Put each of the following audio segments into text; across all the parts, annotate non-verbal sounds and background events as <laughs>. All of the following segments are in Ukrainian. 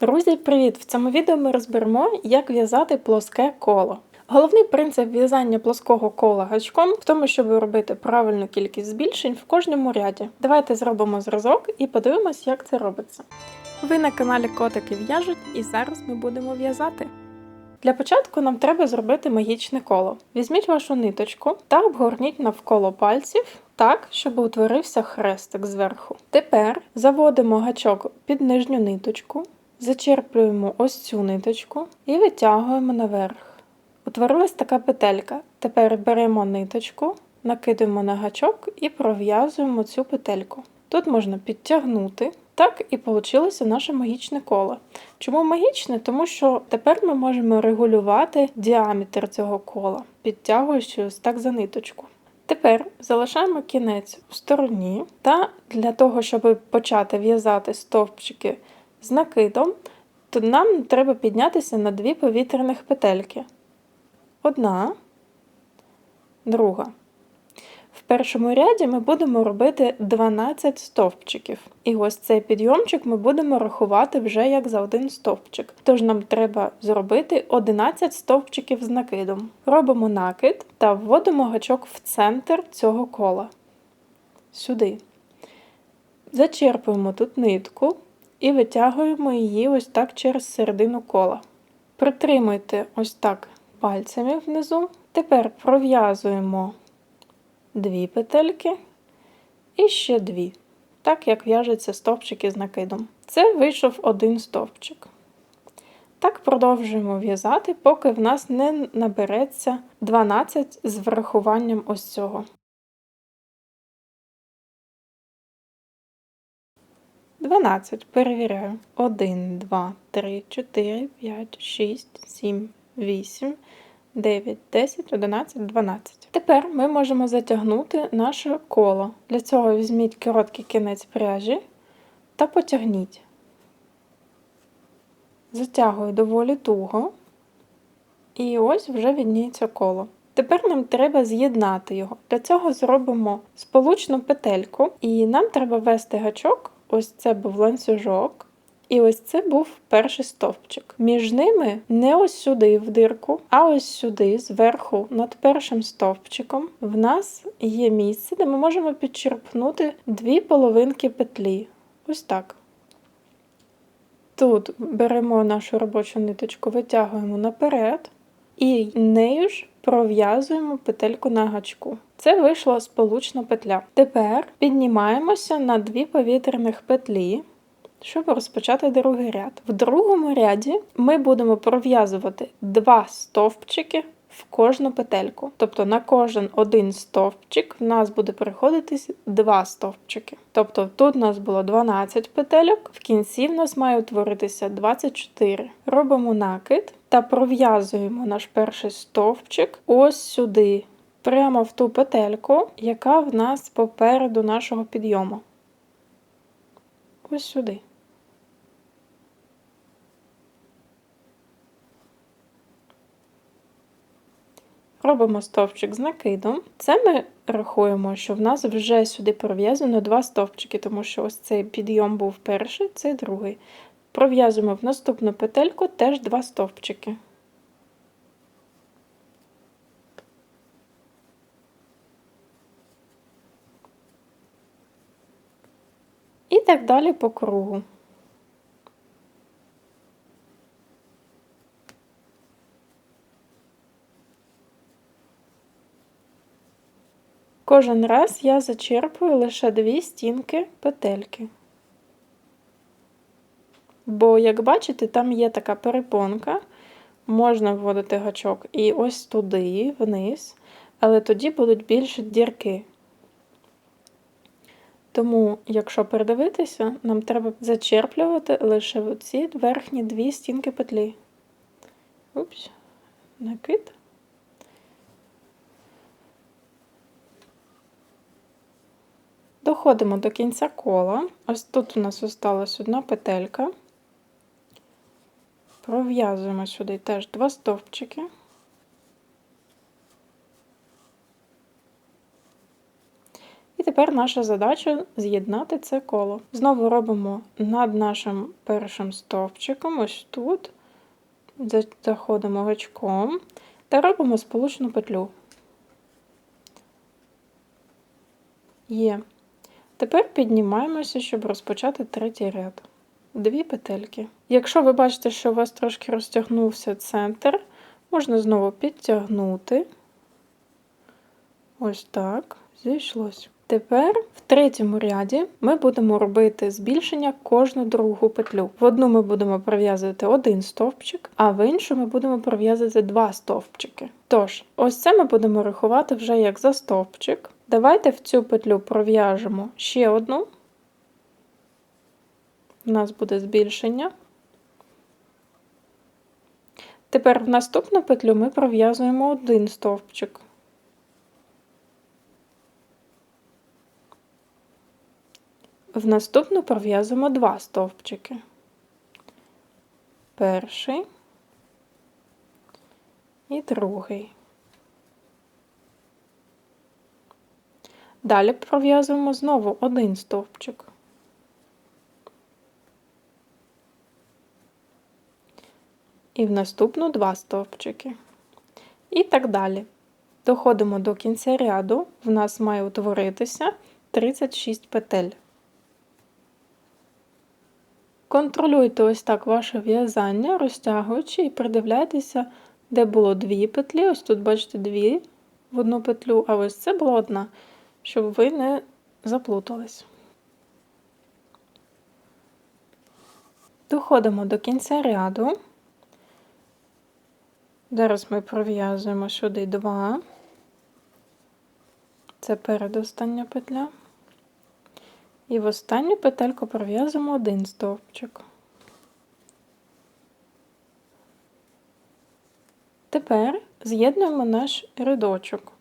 Друзі, привіт! В цьому відео ми розберемо, як в'язати плоске коло. Головний принцип в'язання плоского кола гачком в тому, щоб робити правильну кількість збільшень в кожному ряді. Давайте зробимо зразок і подивимось, як це робиться. Ви на каналі Котики в'яжуть, і зараз ми будемо в'язати. Для початку нам треба зробити магічне коло. Візьміть вашу ниточку та обгорніть навколо пальців так, щоб утворився хрестик зверху. Тепер заводимо гачок під нижню ниточку, зачерплюємо ось цю ниточку і витягуємо наверх. Утворилась така петелька. Тепер беремо ниточку, накидуємо на гачок і пров'язуємо цю петельку. Тут можна підтягнути. Так і вийшло наше магічне коло. Чому магічне? Тому що тепер ми можемо регулювати діаметр цього кола, підтягуючи ось так за ниточку. Тепер залишаємо кінець у стороні, та для того, щоб почати в'язати стовпчики з накидом, то нам треба піднятися на дві повітряних петельки. Одна, друга. В першому ряді ми будемо робити 12 стовпчиків. І ось цей підйомчик ми будемо рахувати вже як за один стовпчик. Тож нам треба зробити 11 стовпчиків з накидом. Робимо накид та вводимо гачок в центр цього кола. Сюди. Зачерпуємо тут нитку і витягуємо її ось так через середину кола. Притримуйте ось так пальцями внизу. Тепер пров'язуємо дві петельки і ще дві, так як в'яжуться стовпчики з накидом. Це вийшов один стовпчик. Так продовжуємо в'язати, поки в нас не набереться 12 з врахуванням ось цього. Дванадцять. Перевіряю. Один, два, три, чотири, п'ять, шість, сім, вісім, 9, 10, 11, 12. Тепер ми можемо затягнути наше коло. Для цього візьміть короткий кінець пряжі та потягніть. Затягую доволі туго. І ось вже відніється коло. Тепер нам треба з'єднати його. Для цього зробимо сполучну петельку, і нам треба ввести гачок, ось це був ланцюжок. І ось це був перший стовпчик. Між ними не ось сюди в дирку, а ось сюди, зверху, над першим стовпчиком, в нас є місце, де ми можемо підчерпнути дві половинки петлі. Ось так. Тут беремо нашу робочу ниточку, витягуємо наперед і нею ж пров'язуємо петельку на гачку. Це вийшла сполучна петля. Тепер піднімаємося на дві повітряних петлі щоб розпочати другий ряд. В другому ряді ми будемо пров'язувати два стовпчики в кожну петельку. Тобто на кожен один стовпчик в нас буде приходитись два стовпчики. Тобто тут у нас було 12 петельок, в кінці в нас має утворитися 24. Робимо накид та пров'язуємо наш перший стовпчик ось сюди. Прямо в ту петельку, яка в нас попереду нашого підйому. Ось сюди. Робимо стовпчик з накидом. Це ми рахуємо, що в нас вже сюди пров'язано два стовпчики, тому що ось цей підйом був перший, цей другий. Пров'язуємо в наступну петельку теж два стовпчики. І так далі по кругу. Кожен раз я зачерпую лише дві стінки петельки. Бо, як бачите, там є така перепонка, можна вводити гачок і ось туди, вниз, але тоді будуть більше дірки. Тому, якщо передивитися, нам треба зачерплювати лише оці верхні дві стінки петлі. Упс, накид. Доходимо до кінця кола. Ось тут у нас осталась одна петелька. Пров'язуємо сюди теж два стовпчики. І тепер наша задача з'єднати це коло. Знову робимо над нашим першим стовпчиком, ось тут, заходимо гачком та робимо сполучну петлю. Є. Тепер піднімаємося, щоб розпочати третій ряд. Дві петельки. Якщо ви бачите, що у вас трошки розтягнувся центр, можна знову підтягнути. Ось так, зійшлось. Тепер в третьому ряді ми будемо робити збільшення кожну другу петлю. В одну ми будемо пров'язувати один стовпчик, а в іншу ми будемо пров'язувати два стовпчики. Тож, ось це ми будемо рахувати вже як за стовпчик. Давайте в цю петлю пров'яжемо ще одну. У нас буде збільшення. Тепер в наступну петлю ми пров'язуємо один стовпчик. В наступну пров'язуємо два стовпчики. Перший і другий. Далі пров'язуємо знову один стовпчик. І в наступну два стовпчики. І так далі. Доходимо до кінця ряду, в нас має утворитися 36 петель. Контролюйте ось так ваше в'язання, розтягуючи і придивляйтеся, де було дві петлі. Ось тут, бачите, дві в одну петлю, а ось це була одна, щоб ви не заплутались. Доходимо до кінця ряду. Зараз ми пров'язуємо сюди два. Це передостання петля. І в останню петельку пров'язуємо один стовпчик. Тепер з'єднуємо наш рядочок.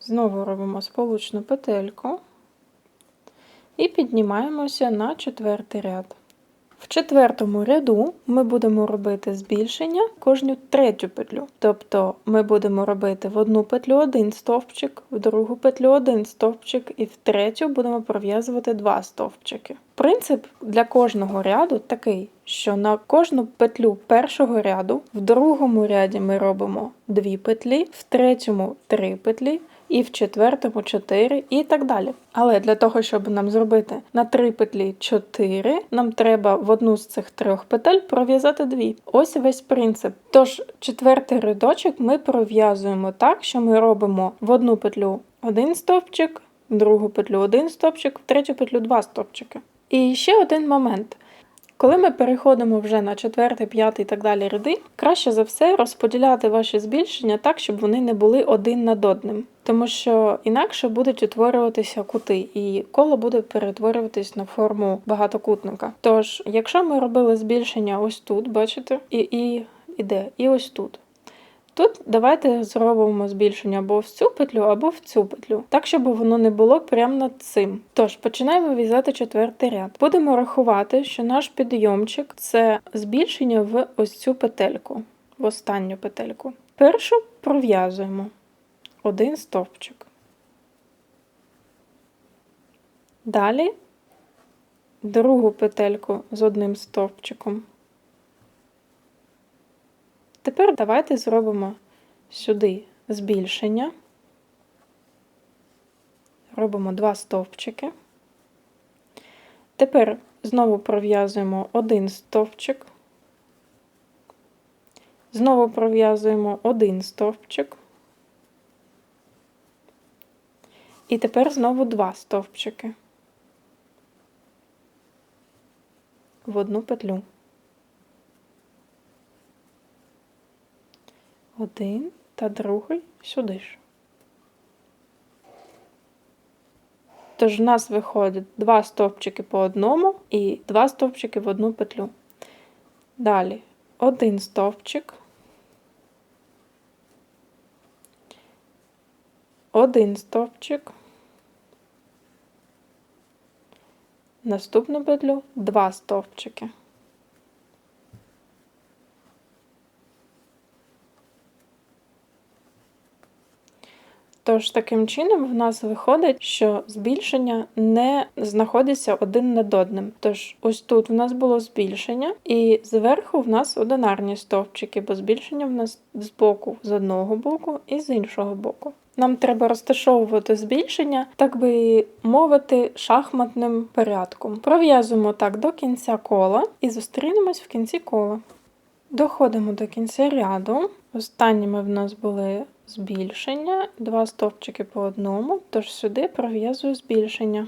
Знову робимо сполучну петельку і піднімаємося на четвертий ряд. В четвертому ряду ми будемо робити збільшення кожну третю петлю. Тобто ми будемо робити в одну петлю один стовпчик, в другу петлю один стовпчик, і в третю будемо пров'язувати два стовпчики. Принцип для кожного ряду такий, що на кожну петлю першого ряду в другому ряді ми робимо дві петлі, в третьому три петлі. І в четвертому 4 і так далі. Але для того, щоб нам зробити на 3 петлі 4, нам треба в одну з цих трьох петель пров'язати дві. Ось весь принцип. Тож, четвертий рядочок ми пров'язуємо так, що ми робимо в одну петлю один стовпчик, в другу петлю один стовпчик, в третю петлю два стовпчики. І ще один момент. Коли ми переходимо вже на четвертий, п'ятий і так далі ряди, краще за все розподіляти ваші збільшення так, щоб вони не були один над одним. Тому що інакше будуть утворюватися кути, і коло буде перетворюватись на форму багатокутника. Тож, якщо ми робили збільшення ось тут, бачите, і, і іде, і ось тут. Тут давайте зробимо збільшення або в цю петлю, або в цю петлю, так, щоб воно не було прямо над цим. Тож, починаємо в'язати четвертий ряд. Будемо рахувати, що наш підйомчик це збільшення в ось цю петельку, в останню петельку. Першу пров'язуємо один стовпчик. Далі другу петельку з одним стовпчиком. Тепер давайте зробимо сюди збільшення. Робимо два стовпчики. Тепер знову пров'язуємо один стовпчик. Знову пров'язуємо один стовпчик. І тепер знову два стовпчики в одну петлю. Один та другий сюди ж. Тож в нас виходить два стовпчики по одному і два стовпчики в одну петлю. Далі один стовпчик, один стовпчик, наступну петлю два стовпчики. Тож таким чином в нас виходить, що збільшення не знаходяться один над одним. Тож ось тут в нас було збільшення, і зверху в нас одинарні стовпчики, бо збільшення в нас з боку з одного боку і з іншого боку. Нам треба розташовувати збільшення, так би мовити, шахматним порядком. Пров'язуємо так до кінця кола і зустрінемось в кінці кола. Доходимо до кінця ряду. Останніми в нас були збільшення, два стовпчики по одному, тож сюди пров'язую збільшення.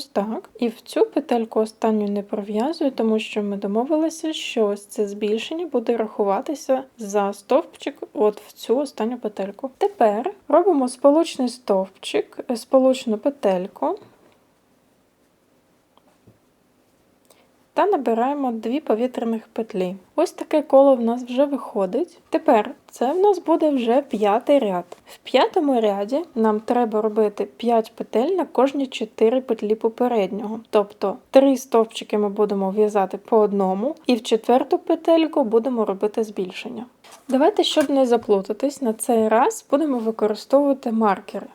Ось так. І в цю петельку останню не пров'язую, тому що ми домовилися, що ось це збільшення буде рахуватися за стовпчик от в цю останню петельку. Тепер робимо сполучний стовпчик, сполучну петельку. Та набираємо дві повітряних петлі. Ось таке коло в нас вже виходить. Тепер це в нас буде вже п'ятий ряд. В п'ятому ряді нам треба робити 5 петель на кожні 4 петлі попереднього. Тобто 3 стовпчики ми будемо в'язати по одному, і в четверту петельку будемо робити збільшення. Давайте, щоб не заплутатись, на цей раз будемо використовувати маркери.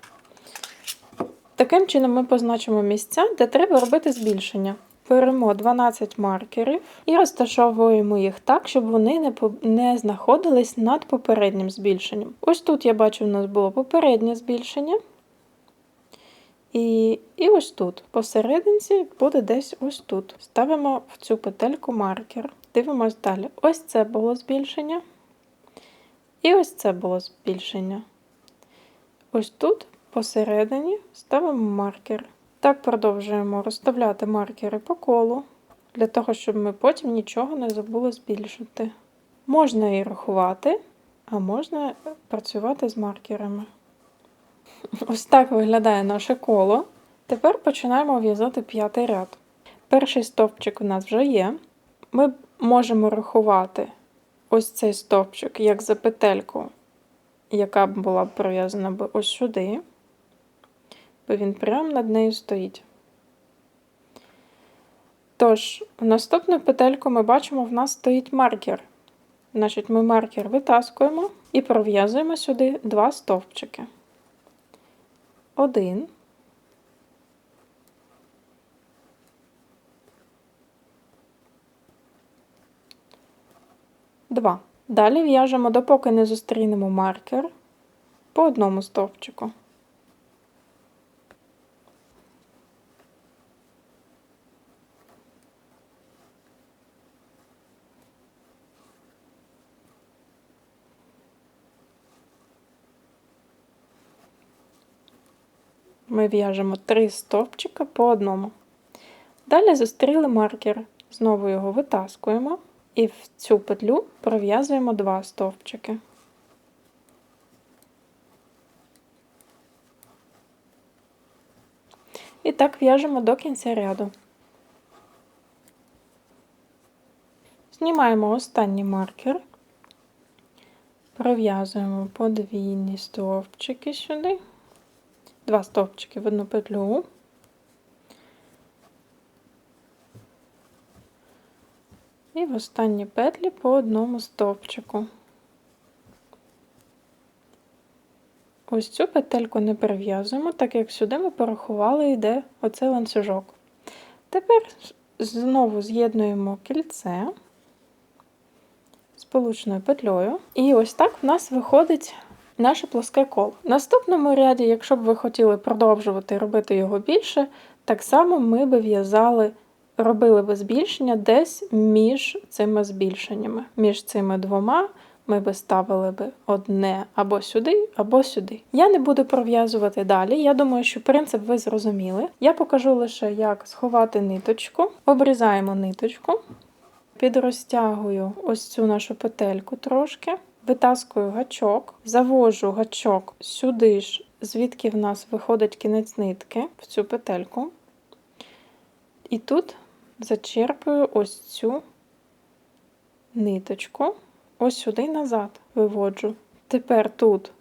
Таким чином ми позначимо місця, де треба робити збільшення. Беремо 12 маркерів і розташовуємо їх так, щоб вони не не знаходились над попереднім збільшенням. Ось тут я бачу, у нас було попереднє збільшення. І і ось тут. Посерединці буде десь ось тут. Ставимо в цю петельку маркер. Дивимось далі. Ось це було збільшення. І ось це було збільшення. Ось тут посередині ставимо маркер. Так продовжуємо розставляти маркери по колу, для того, щоб ми потім нічого не забули збільшити. Можна і рахувати, а можна працювати з маркерами. <laughs> Ось так виглядає наше коло. Тепер починаємо в'язати п'ятий ряд. Перший стовпчик у нас вже є. Ми можемо рахувати ось цей стовпчик як за петельку, яка була б пров'язана ось сюди бо він прямо над нею стоїть. Тож, наступну петельку ми бачимо, в нас стоїть маркер. Значить, ми маркер витаскуємо і пров'язуємо сюди два стовпчики. Один. Два. Далі в'яжемо, допоки не зустрінемо маркер по одному стовпчику. Ми в'яжемо три стовпчика по одному. Далі зустріли маркер, знову його витаскуємо і в цю петлю пров'язуємо два стовпчики. І так в'яжемо до кінця ряду. Знімаємо останній маркер, пров'язуємо подвійні стовпчики сюди два стовпчики в одну петлю. І в останні петлі по одному стовпчику. Ось цю петельку не перев'язуємо, так як сюди ми порахували, йде оцей ланцюжок. Тепер знову з'єднуємо кільце сполучною петлею. І ось так в нас виходить наше плоске коло. В наступному ряді, якщо б ви хотіли продовжувати робити його більше, так само ми би в'язали, робили би збільшення десь між цими збільшеннями. Між цими двома ми би ставили би одне або сюди, або сюди. Я не буду пров'язувати далі. Я думаю, що принцип ви зрозуміли. Я покажу лише, як сховати ниточку. Обрізаємо ниточку, підрозтягую ось цю нашу петельку трошки. Витаскую гачок, завожу гачок сюди ж, звідки в нас виходить кінець нитки в цю петельку. І тут зачерпую ось цю ниточку, ось сюди назад виводжу. Тепер тут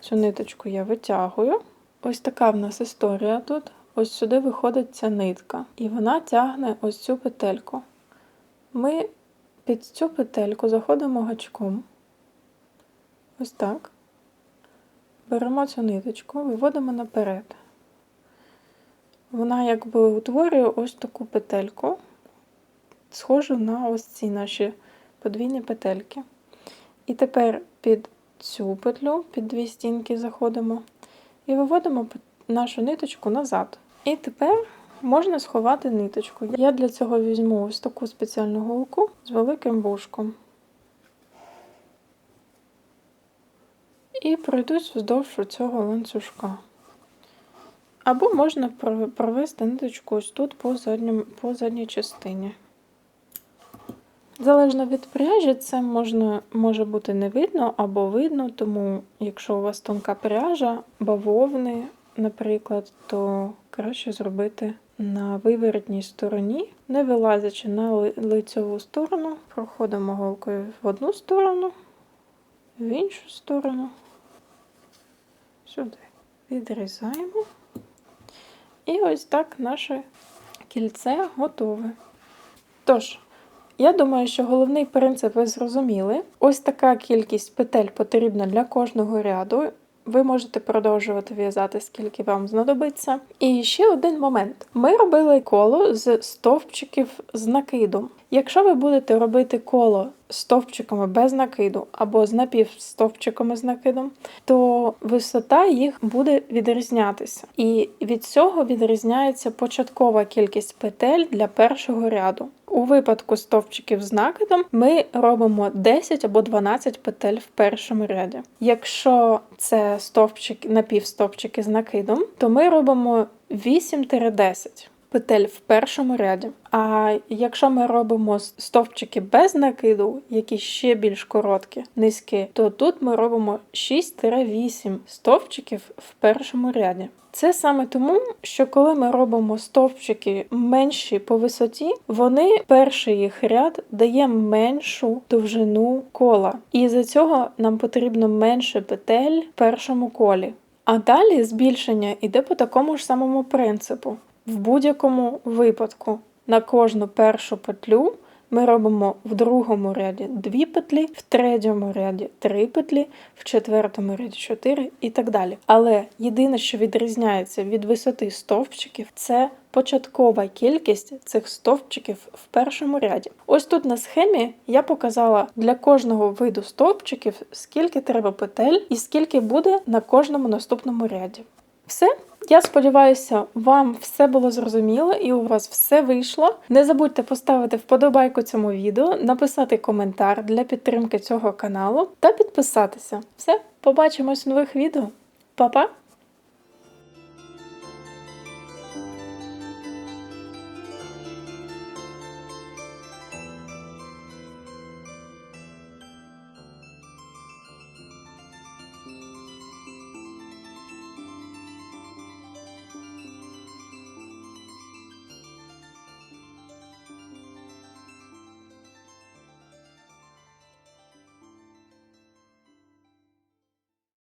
цю ниточку я витягую. Ось така в нас історія тут. Ось сюди виходить ця нитка. І вона тягне ось цю петельку. ми під цю петельку заходимо гачком. Ось так. Беремо цю ниточку, виводимо наперед. Вона якби утворює ось таку петельку, схожу на ось ці наші подвійні петельки. І тепер під цю петлю, під дві стінки заходимо і виводимо нашу ниточку назад. І тепер можна сховати ниточку. Я для цього візьму ось таку спеціальну голку з великим вушком. І пройдусь вздовж цього ланцюжка. Або можна провести ниточку ось тут по, задньому, по задній частині. Залежно від пряжі, це можна, може бути не видно або видно, тому якщо у вас тонка пряжа, бавовни, наприклад, то краще зробити на виворотній стороні, не вилазячи на ли- лицьову сторону, проходимо голкою в одну сторону, в іншу сторону, сюди. Відрізаємо. І ось так наше кільце готове. Тож, я думаю, що головний принцип ви зрозуміли. Ось така кількість петель потрібна для кожного ряду. Ви можете продовжувати в'язати, скільки вам знадобиться. І ще один момент: ми робили коло з стовпчиків з накидом. Якщо ви будете робити коло стовпчиками без накиду або з напівстовпчиками з накидом, то висота їх буде відрізнятися. І від цього відрізняється початкова кількість петель для першого ряду. У випадку стовпчиків з накидом ми робимо 10 або 12 петель в першому ряді. Якщо це стовпчик, напівстовпчики з накидом, то ми робимо 8-10 петель в першому ряді. А якщо ми робимо стовпчики без накиду, які ще більш короткі, низькі, то тут ми робимо 6-8 стовпчиків в першому ряді. Це саме тому, що коли ми робимо стовпчики менші по висоті, вони перший їх ряд дає меншу довжину кола. І за цього нам потрібно менше петель в першому колі. А далі збільшення йде по такому ж самому принципу. В будь-якому випадку на кожну першу петлю ми робимо в другому ряді 2 петлі, в третьому ряді 3 петлі, в четвертому ряді 4 і так далі. Але єдине, що відрізняється від висоти стовпчиків, це початкова кількість цих стовпчиків в першому ряді. Ось тут на схемі я показала для кожного виду стовпчиків, скільки треба петель і скільки буде на кожному наступному ряді. Все. Я сподіваюся, вам все було зрозуміло і у вас все вийшло. Не забудьте поставити вподобайку цьому відео, написати коментар для підтримки цього каналу та підписатися. Все, побачимось в нових відео. Па-па!